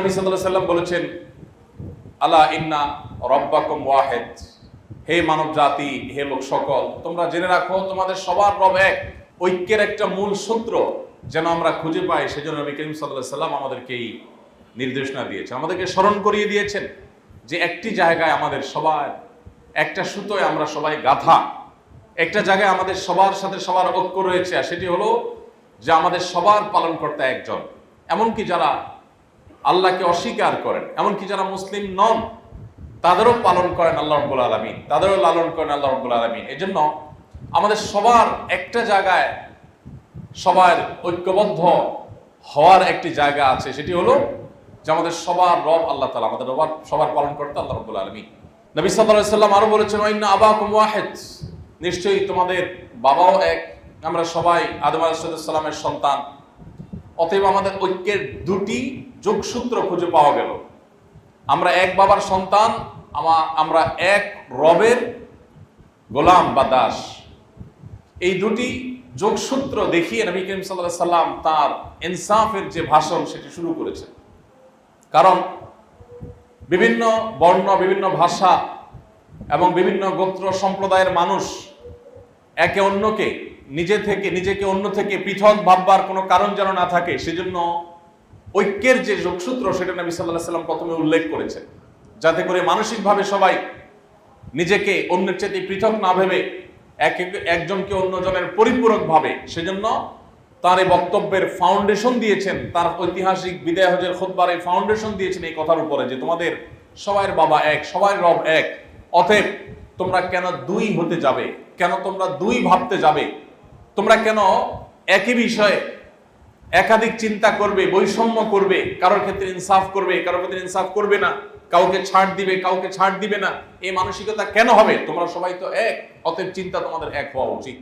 নবী সাল্লাল্লাহু সাল্লাম বলেছেন, আলা ইন্না রব্বাকুম ওয়াহিদ। হে মানব জাতি হে লোক সকল, তোমরা জেনে রাখো, তোমাদের সবার রব এক, ঐক্যের একটা মূল সূত্র যেন আমরা খুঁজে পাই, সেজন্য নবী করিম সাল্লাল্লাহু সাল্লাম আমাদেরকে এই নির্দেশনা দিয়েছেন। আমাদেরকে স্মরণ করিয়ে দিয়েছেন যে একটি জায়গায় আমাদের সবার, একটা সুতোয় আমরা সবাই গাথা একটা জায়গায় আমাদের সবার সাথে সবার ঐক্য রয়েছে, আর সেটি হলো যে আমাদের সবার পালনকর্তা একজন। এমনকি যারা আল্লাহকে অস্বীকার করেন। এমনকি যারা মুসলিম নন, তাদেরও পালন করেন আল্লাহ রব্বুল আলমিন। তাদেরও লালন করেন আল্লাহ রব্বুল আলমিন। এই জন্য আমাদের সবার একটা জায়গায় সবার ঐক্যবদ্ধ হওয়ার একটি জায়গা আছে, সেটি হলো যে আমাদের সবার রব আল্লাহ তালা আমাদের রবার সবার পালন করতে আল্লাহ রব্বুল আলমিন। নবী সাল্লাহ সাল্লাম আরও বলেছেন ওয়াইন্না আবা ওয়াহেদ। নিশ্চয়ই তোমাদের বাবাও এক, আমরা সবাই আদম আলাইসাল্লামের সন্তান। অতএব আমাদের ঐক্যের দুটি যোগসূত্র খুঁজে পাওয়া গেল। আমরা এক বাবার সন্তান আমরা এক রবের গোলাম বা দাস। এই দুটি যোগসূত্র দেখিয়ে নবী করিম সাল্লাহ সাল্লাম তার ইনসাফের যে ভাষণ, সেটি শুরু করেছেন। কারণ বিভিন্ন বর্ণ, বিভিন্ন ভাষা এবং বিভিন্ন গোত্র সম্প্রদায়ের মানুষ একে অন্যকে, নিজে থেকে, নিজেকে অন্য থেকে পৃথক ভাববার কোনো কারণ যেন না থাকে, সেজন্য ঐক্যের যে যোগসূত্র সেটা নবী সাল্লাহ সাল্লাম প্রথমে উল্লেখ করেছেন। যাতে করে মানসিকভাবে সবাই নিজেকে অন্যের চেয়ে পৃথক না ভেবে এক এক- একজনকে অন্যজনের পরিপূরক ভাবে, সেজন্য তার এই বক্তব্যের ফাউন্ডেশন দিয়েছেন, তার ঐতিহাসিক বিদায় হজের খোদবার এই ফাউন্ডেশন দিয়েছেন এই কথার উপরে যে তোমাদের সবার বাবা এক সবার রব এক। অতএব তোমরা কেন দুই হতে যাবে? কেন তোমরা দুই ভাবতে যাবে? তোমরা কেন একই বিষয়ে একাধিক চিন্তা করবে, বৈষম্য করবে, কারোর ক্ষেত্রে ইনসাফ করবে, কারোর ক্ষেত্রে ইনসাফ করবে না, কাউকে ছাড় দিবে, কাউকে ছাড় দিবে না এই মানসিকতা কেন হবে? তোমরা সবাই তো এক, অতএব চিন্তা তোমাদের এক হওয়া উচিত।